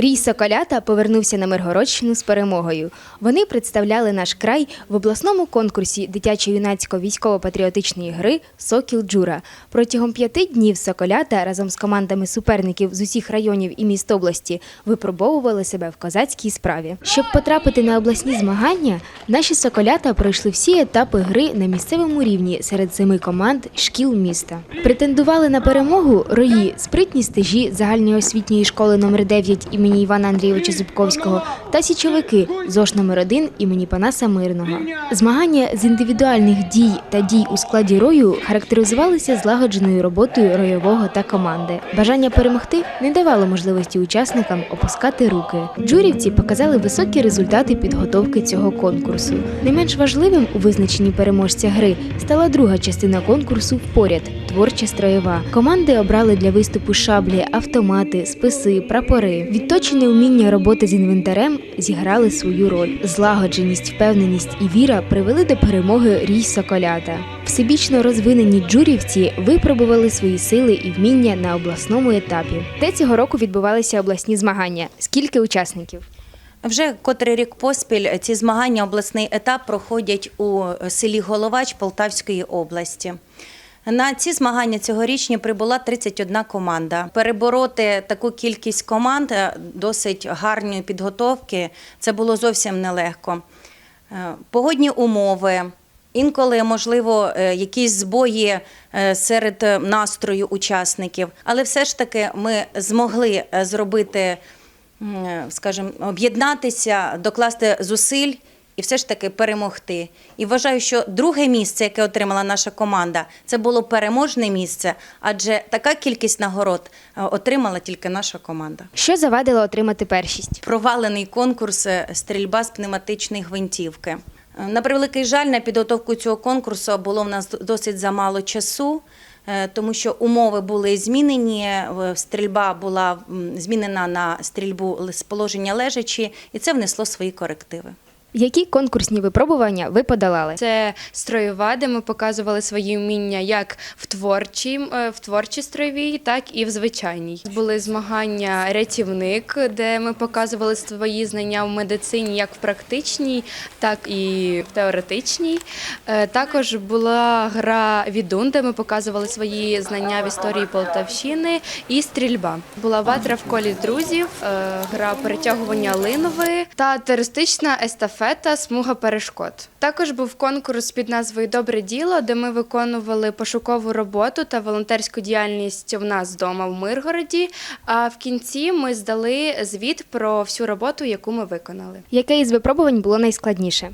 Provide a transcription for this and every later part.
Рій Соколята повернувся на Миргородщину з перемогою. Вони представляли наш край в обласному конкурсі дитячо-юнацької військово-патріотичної гри Сокіл Джура. Протягом п'яти днів Соколята разом з командами суперників з усіх районів і міст області випробовували себе в козацькій справі. Щоб потрапити на обласні змагання, наші соколята пройшли всі етапи гри на місцевому рівні серед семи команд шкіл міста. Претендували на перемогу рої, спритні стежі загальної освітньої школи номер 9 імені Івана Андрійовича Зубковського та січовики ЗОШ номер 1 імені Панаса Мирного. Змагання з індивідуальних дій та дій у складі рою характеризувалися злагодженою роботою ройового та команди. Бажання перемогти не давало можливості учасникам опускати руки. Джурівці показали високі результати підготовки цього конкурсу. Не менш важливим у визначенні переможця гри стала друга частина конкурсу впоряд творча строєва. Команди обрали для виступу шаблі, автомати, списи, прапори. Відточене вміння роботи з інвентарем зіграли свою роль. Злагодженість, впевненість і віра привели до перемоги рій Соколята. Всебічно розвинені джурівці випробували свої сили і вміння на обласному етапі. Де цього року відбувалися обласні змагання? Скільки учасників? Вже котрий рік поспіль ці змагання обласний етап проходять у селі Головач Полтавської області. На ці змагання цьогорічні прибула 31 команда. Перебороти таку кількість команд е, досить гарної підготовки це було зовсім нелегко. Е, Погодні умови, інколи, можливо, е, якісь збої серед настрою учасників, але все ж таки ми змогли зробити скажімо, об'єднатися, докласти зусиль і все ж таки перемогти. І вважаю, що друге місце, яке отримала наша команда, це було переможне місце, адже така кількість нагород е, отримала тільки наша команда. Що завадило отримати першість? Провалений конкурс е, стрільба з пневматичної гвинтівки. Е, На превеликий жаль, на підготовку цього конкурсу було в нас досить замало часу, тому що умови були змінені. Стрільба була змінена на стрільбу з положення лежачі, і це внесло свої корективи. Які конкурсні випробування ви подолали? Це строєва, де ми показували свої вміння як в творчій, е, в творчій строєвій, так і в звичайній. Були змагання рятівник, де ми показували свої знання в медицині як в практичній, так і в теоретичній. Е, Також була гра відун, де ми показували свої знання в історії Полтавщини і стрільба. Була ватра в колі друзів, е, гра перетягування линови та туристична естафета Смуга перешкод. Також був конкурс під назвою Добре діло, де ми виконували пошукову роботу та волонтерську діяльність в нас вдома в Миргороді. А в кінці ми здали звіт про всю роботу, яку ми виконали. Яке із випробувань було найскладніше?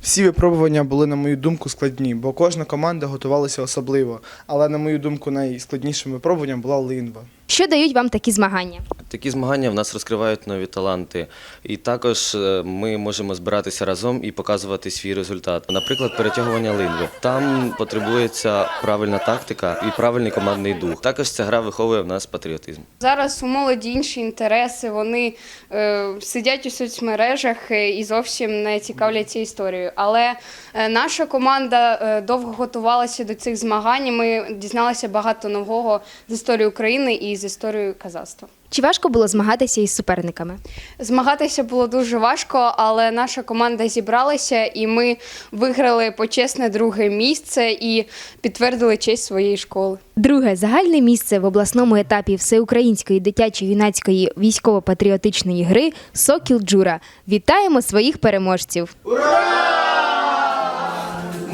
Всі випробування були, на мою думку, складні, бо кожна команда готувалася особливо. Але, на мою думку, найскладнішим випробуванням була линва. Що дають вам такі змагання? Такі змагання в нас розкривають нові таланти, і також е, ми можемо збиратися разом і показувати свій результат. Наприклад, перетягування линви. Там потребується правильна тактика і правильний командний дух. Також ця гра виховує в нас патріотизм. Зараз у молоді інші інтереси, вони е, сидять у соцмережах е, і зовсім не цікавляться історією. Але е, наша команда довго готувалася до цих змагань. Ми дізналися багато нового з історії України і з історією казацтва. Чи важко було змагатися із суперниками? Змагатися було дуже важко, але наша команда зібралася і ми виграли почесне друге місце і підтвердили честь своєї школи. Друге загальне місце в обласному етапі всеукраїнської дитячо-юнацької військово-патріотичної гри Сокіл Джура. Вітаємо своїх переможців! Ура!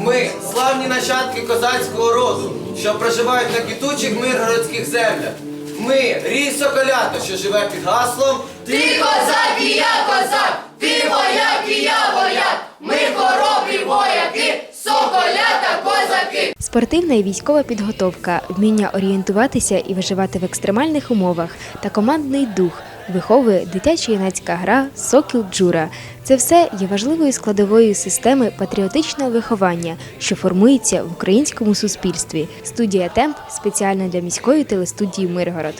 Ми славні нащадки козацького роду, що проживають на квітучих миргородських землях. Ми рій Соколято, що живе під гаслом. Ти козак і я козак, ти вояк і я вояк, ми хоробрі вояки, соколята козаки. Спортивна і військова підготовка, вміння орієнтуватися і виживати в екстремальних умовах та командний дух виховує дитячо-юнацька гра Сокіл Джура. Це все є важливою складовою системи патріотичного виховання, що формується в українському суспільстві. Студія Темп спеціально для міської телестудії Миргород.